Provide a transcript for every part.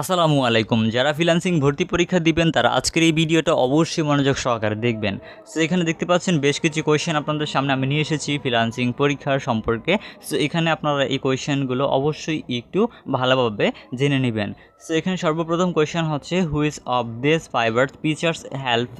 আসসালামু আলাইকুম। যারা ফ্রিল্যান্সিং ভর্তি পরীক্ষা দিবেন, তারা আজকের এই ভিডিওটা অবশ্যই মনোযোগ সহকারে দেখবেন। সো এখানে দেখতে পাচ্ছেন বেশ কিছু কোয়েশ্চেন আপনাদের সামনে আমি নিয়ে এসেছি ফ্রিল্যান্সিং পরীক্ষার সম্পর্কে। সো এখানে আপনারা এই কোয়েশ্চেনগুলো অবশ্যই একটু ভালোভাবে জেনে নেবেন। সো এখানে সর্বপ্রথম কোয়েশ্চেন হচ্ছে which of this Fiverr features help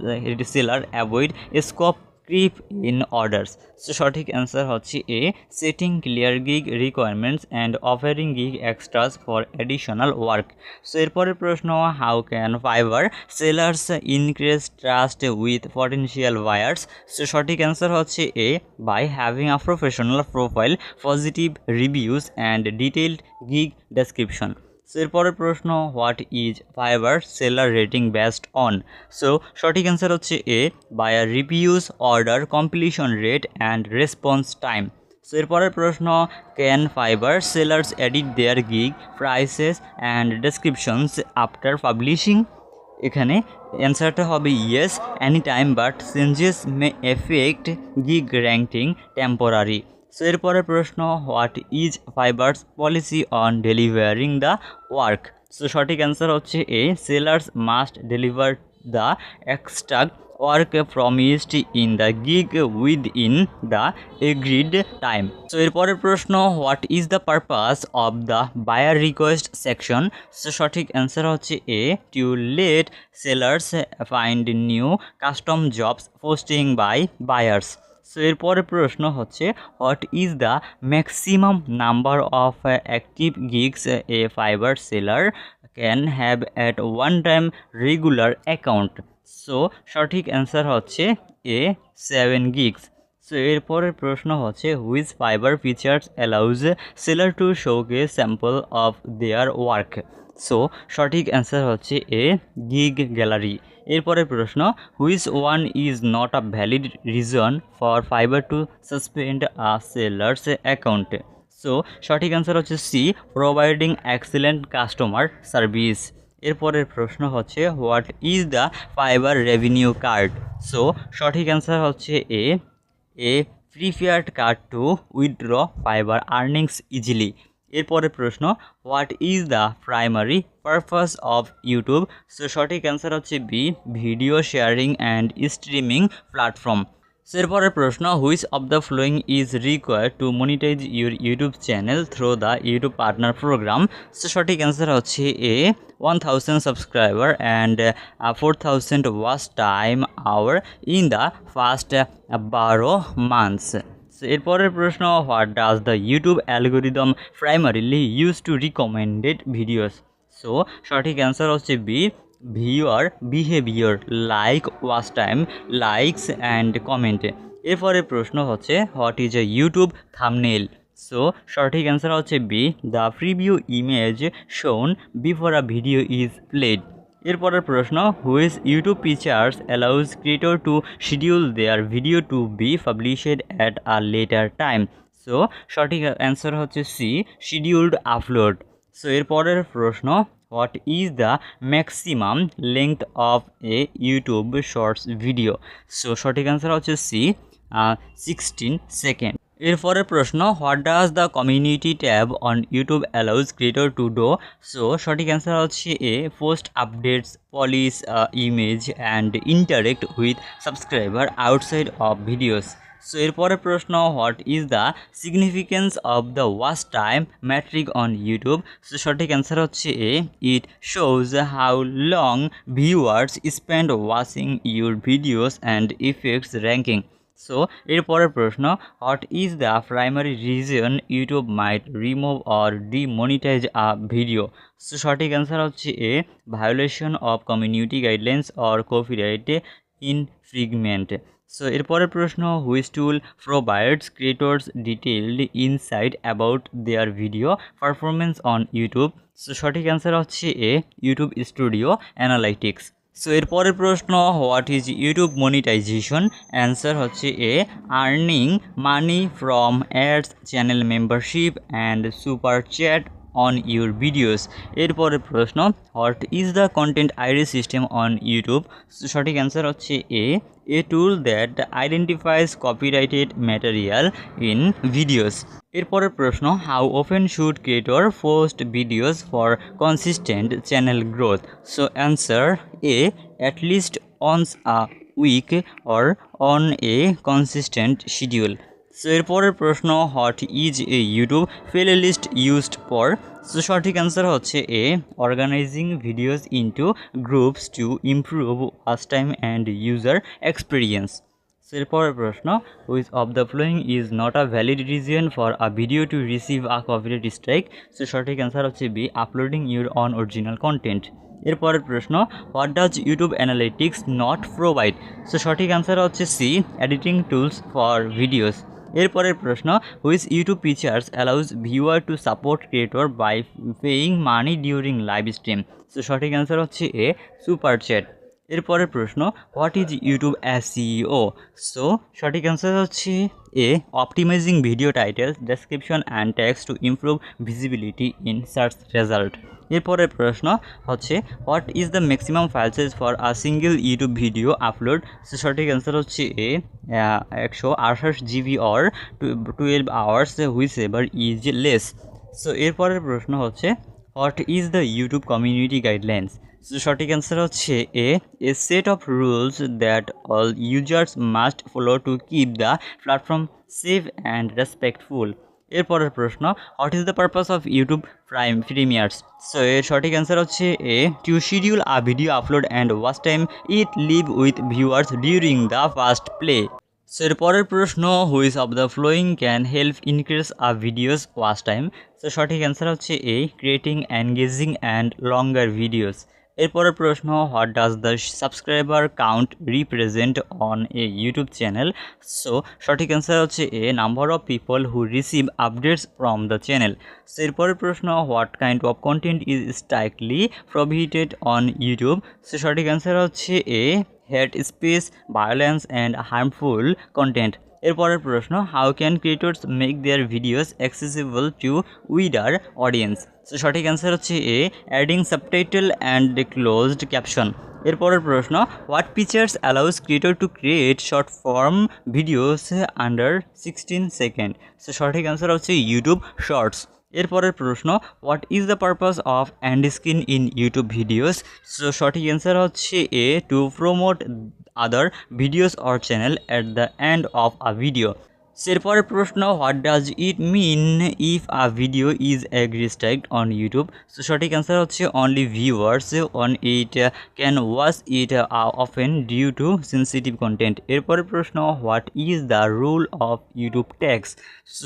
seller avoid scope creep in orders সঠিক অ্যান্সার হচ্ছে A setting clear gig requirements and offering gig extras for additional work so এরপরের প্রশ্ন how can Fiverr sellers increase trust with potential buyers so সঠিক answer হচ্ছে A by having a professional profile positive reviews and detailed gig description এরপরের প্রশ্ন what is Fiverr seller rating based on so সঠিক answer হচ্ছে A buyer reviews order completion rate and response time so এরপরের প্রশ্ন can Fiverr sellers edit their gig prices and descriptions after publishing এখানে অ্যান্সারটা হবে yes any time but changes may affect gig ranking temporary so এরপরের প্রশ্ন what is Fiverr's policy on delivering the work so সঠিক answer হচ্ছে A sellers must deliver the extract work promised in the gig within the agreed time so এরপরের প্রশ্ন what is the purpose of the buyer request section so সঠিক answer হচ্ছে A to let sellers find new custom jobs posting by buyers so এরপরের প্রশ্ন হচ্ছে what is the maximum number of active gigs a Fiverr seller can have at one time regular account so সঠিক answer হচ্ছে A seven gigs so এরপরের প্রশ্ন হচ্ছে which Fiverr features allows seller to showcase sample of their work so সঠিক answer হচ্ছে A gig gallery এরপরের প্রশ্ন which one is not a valid reason for Fiverr to suspend a sellers account so সঠিক answer হচ্ছে C providing excellent customer service এরপরের প্রশ্ন হচ্ছে what is the Fiverr revenue card so সঠিক answer হচ্ছে A a preferred card to withdraw Fiverr earnings easily এরপরের প্রশ্ন what is the primary purpose of YouTube so সঠিক answer হচ্ছে B video sharing and streaming platform so এরপরের প্রশ্ন which of the following is required to monetize your YouTube channel through the YouTube partner program so সঠিক answer হচ্ছে A one thousand subscriber and four thousand watch time hour in the first বারো months এরপরের প্রশ্ন what does the YouTube algorithm primarily use to recommended videos so সঠিক answer হচ্ছে B viewer behaviour like watch time likes and comment এরপরের প্রশ্ন হচ্ছে what is a YouTube thumbnail so সঠিক answer হচ্ছে B the preview image shown before a video is played এরপরের প্রশ্ন which YouTube features allows creator to schedule their video to be published at a later time so সঠিক answer হচ্ছে C scheduled upload so এরপরের প্রশ্ন what is the maximum length of a YouTube shorts video so সঠিক answer হচ্ছে C sixteen second এরপরের প্রশ্ন what does the community tab on YouTube allows creator to do so সঠিক answer হচ্ছে A post updates polls image and interact with subscriber outside of videos so এরপরের প্রশ্ন what is the significance of the watch time metric on YouTube so সঠিক answer হচ্ছে A it shows how long viewers spend watching your videos and effects ranking so এরপরের প্রশ্ন what is the primary reason YouTube might remove or demonetize a video so সঠিক answer হচ্ছে A violation of community guidelines or copyright infringement so এরপরের প্রশ্ন which tool provides creators detailed insight about their video performance on YouTube so সঠিক answer হচ্ছে A YouTube studio analytics so এরপরের প্রশ্ন what is YouTube monetization answer হচ্ছে A earning money from ads channel membership and super chat on your videos এরপরে প্রশ্ন what is the content ID system on YouTube সঠিক answer হচ্ছে A a tool that identifies copyrighted material in videos এরপরের প্রশ্ন how often should creator post videos for consistent channel growth so answer A at least once a week or on a consistent schedule so এরপরের প্রশ্ন what is a YouTube playlist used for so সঠিক answer হচ্ছে A organizing videos into groups to improve first time and user experience এরপরের প্রশ্ন which of the following is not a valid reason for a video to receive a copyright strike so সঠিক answer হচ্ছে B uploading your own original content এরপরের প্রশ্ন what does YouTube analytics not provide so সঠিক answer হচ্ছে C editing tools for videos এরপরের প্রশ্ন which YouTube features allows viewer to support creator by paying money during live stream so সঠিক answer হচ্ছে A super chat এরপরের প্রশ্ন what is YouTube's CEO so সঠিক answer হচ্ছে A optimizing video titles description and text to improve visibility in search result এরপরের প্রশ্ন হচ্ছে what is the maximum file size for a single YouTube video upload সঠিক answer হচ্ছে A একশো আঠাশ GB or twelve hours whichever is less so এরপরের প্রশ্ন হচ্ছে what is the YouTube community guidelines সঠিক অ্যান্সার হচ্ছে A a set of rules that all users must follow to keep the platform safe and respectful এরপরের প্রশ্ন what is the purpose of YouTube prime premieres so এর সঠিক answer হচ্ছে A to schedule a video upload and watch time it live with viewers during the first play so এর পরের প্রশ্ন which of the following can help increase a videos watch time so সঠিক answer হচ্ছে A creating engaging and longer videos এরপরের প্রশ্ন what does the subscriber count represent on a YouTube channel so সঠিক answer হচ্ছে A number of people who receive updates from the channel এরপরের প্রশ্ন what kind of content is strictly prohibited on YouTube so সঠিক answer হচ্ছে A hate speech violence and harmful content এরপরের প্রশ্ন how can creators make their videos accessible to wider audience so সঠিক answer হচ্ছে A adding subtitle and closed caption এরপরের প্রশ্ন what features allows creator to create short form videos under sixteen second so সঠিক answer হচ্ছে YouTube shorts এরপরের প্রশ্ন what is the purpose of end screen in YouTube videos so সঠিক answer হচ্ছে A to promote other videos or channel at the end of a video এরপরের প্রশ্ন what does it mean if a video is age restricted on YouTube so সঠিক answer হচ্ছে only viewers on it can watch it often due to sensitive content এরপরের প্রশ্ন what is the rule of YouTube tags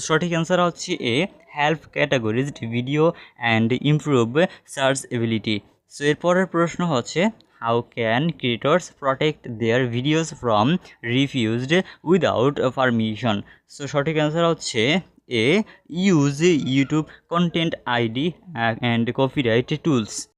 সঠিক answer হচ্ছে A help categorized video and improve search ability so এরপরের প্রশ্ন হচ্ছে how can creators protect their videos from refused without permission so সঠিক answer হচ্ছে A use YouTube content ID and copyright tools